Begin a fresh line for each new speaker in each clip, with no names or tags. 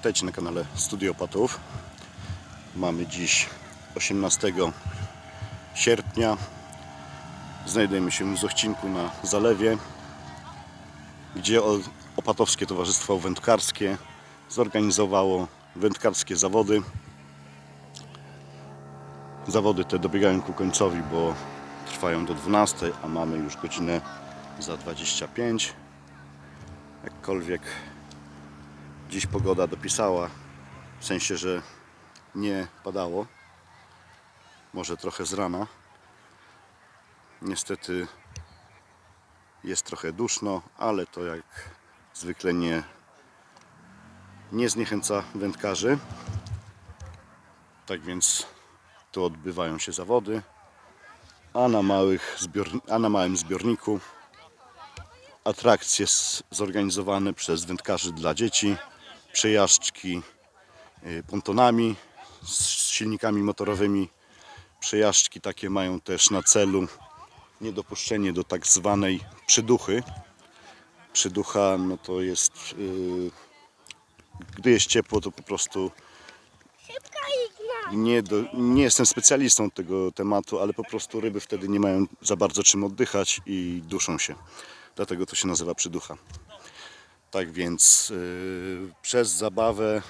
Witajcie na kanale Studio Patów. Mamy dziś 18 sierpnia. Znajdujemy się w Zochcinku na zalewie, gdzie Opatowskie Towarzystwo Wędkarskie zorganizowało wędkarskie zawody. Zawody te dobiegają ku końcowi, bo trwają do 12, a mamy już godzinę za 25. Jakkolwiek dziś pogoda dopisała, w sensie, że nie padało. Może trochę z rana. Niestety jest trochę duszno, ale to jak zwykle nie, nie zniechęca wędkarzy. Tak więc tu odbywają się zawody, a na, małych a na małym zbiorniku atrakcje zorganizowane przez wędkarzy dla dzieci, przejażdżki y, pontonami z silnikami motorowymi. Przejażdżki takie mają też na celu niedopuszczenie do tak zwanej przyduchy. Przyducha no to jest, y, gdy jest ciepło, to po prostu nie, do, nie jestem specjalistą tego tematu, ale po prostu ryby wtedy nie mają za bardzo czym oddychać i duszą się. Dlatego to się nazywa przyducha. Tak więc yy, przez zabawę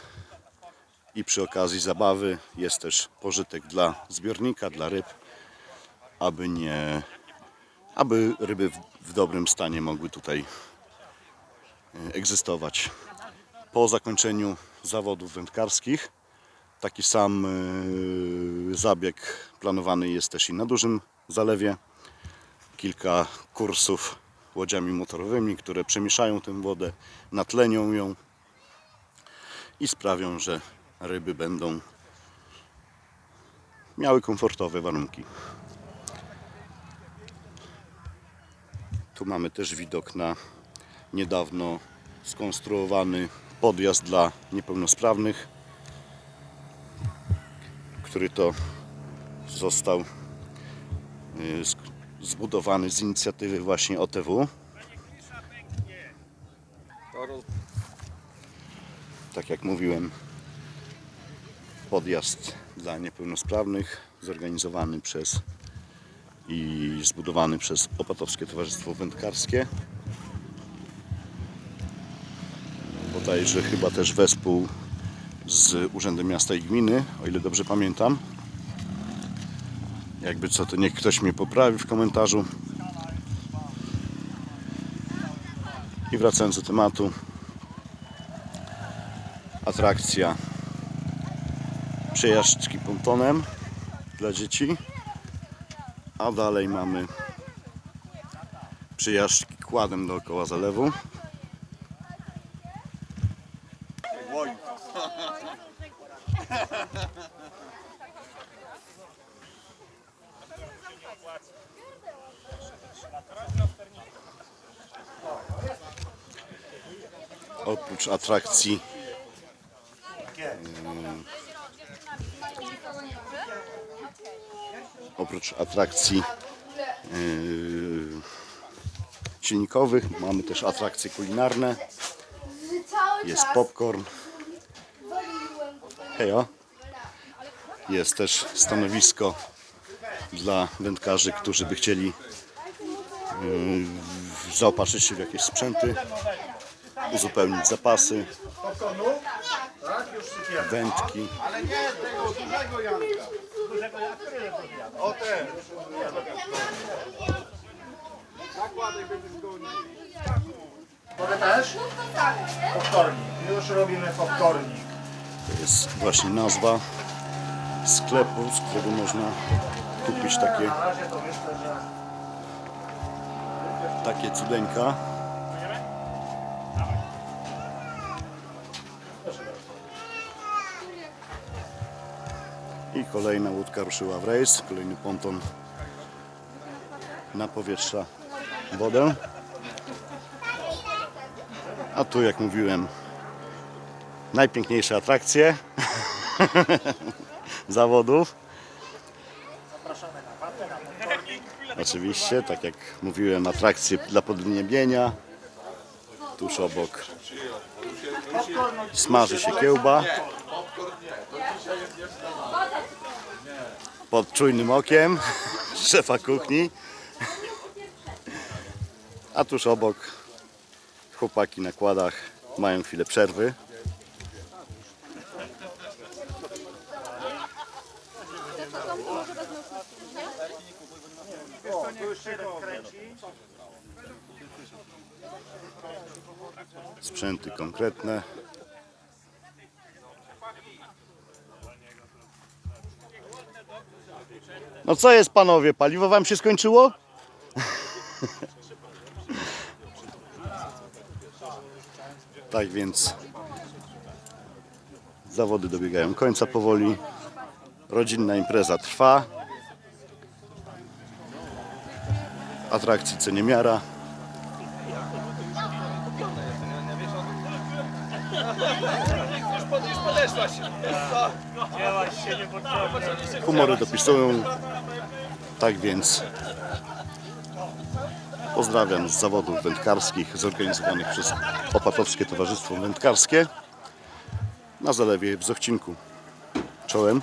i przy okazji zabawy jest też pożytek dla zbiornika, dla ryb, aby nie, aby ryby w, w dobrym stanie mogły tutaj yy, egzystować. Po zakończeniu zawodów wędkarskich Taki sam y, zabieg planowany jest też i na dużym zalewie. Kilka kursów łodziami motorowymi, które przemieszają tę wodę, natlenią ją i sprawią, że ryby będą miały komfortowe warunki. Tu mamy też widok na niedawno skonstruowany podjazd dla niepełnosprawnych który to został y, zbudowany z inicjatywy właśnie OTW. Tak jak mówiłem, podjazd dla niepełnosprawnych zorganizowany przez i zbudowany przez Opatowskie Towarzystwo Wędkarskie. Bodajże chyba też wespół z Urzędem Miasta i Gminy, o ile dobrze pamiętam. Jakby co, to niech ktoś mnie poprawi w komentarzu. I wracając do tematu. Atrakcja przejażdżki pontonem dla dzieci. A dalej mamy przejażdżki kładem dookoła zalewu. Oprócz atrakcji mm, oprócz atrakcji yy, silnikowych mamy też atrakcje kulinarne. Jest popcorn. Hejo. Jest też stanowisko dla wędkarzy, którzy by chcieli yy, zaopatrzyć się w jakieś sprzęty, uzupełnić zapasy, wędki.
Mogę też? Popcornik. Już robimy popcornik.
To jest właśnie nazwa sklepu, z którego można kupić takie, takie cudeńka. I kolejna łódka ruszyła w rejs, kolejny ponton napowietrza wodę. A tu, jak mówiłem, najpiękniejsze atrakcje zawodów. Oczywiście, tak jak mówiłem, atrakcje dla podniebienia. tuż obok smaży się kiełba. Pod czujnym okiem szefa kuchni. A tuż obok chłopaki na kładach mają chwilę przerwy. Sprzęty konkretne. No co jest panowie, paliwo wam się skończyło? tak więc zawody dobiegają końca powoli. Rodzinna impreza trwa. Atrakcji co niemiara. Humory dopisują. Tak więc pozdrawiam z zawodów wędkarskich zorganizowanych przez Opatowskie Towarzystwo Wędkarskie na zalewie w Zochcinku. Czołem.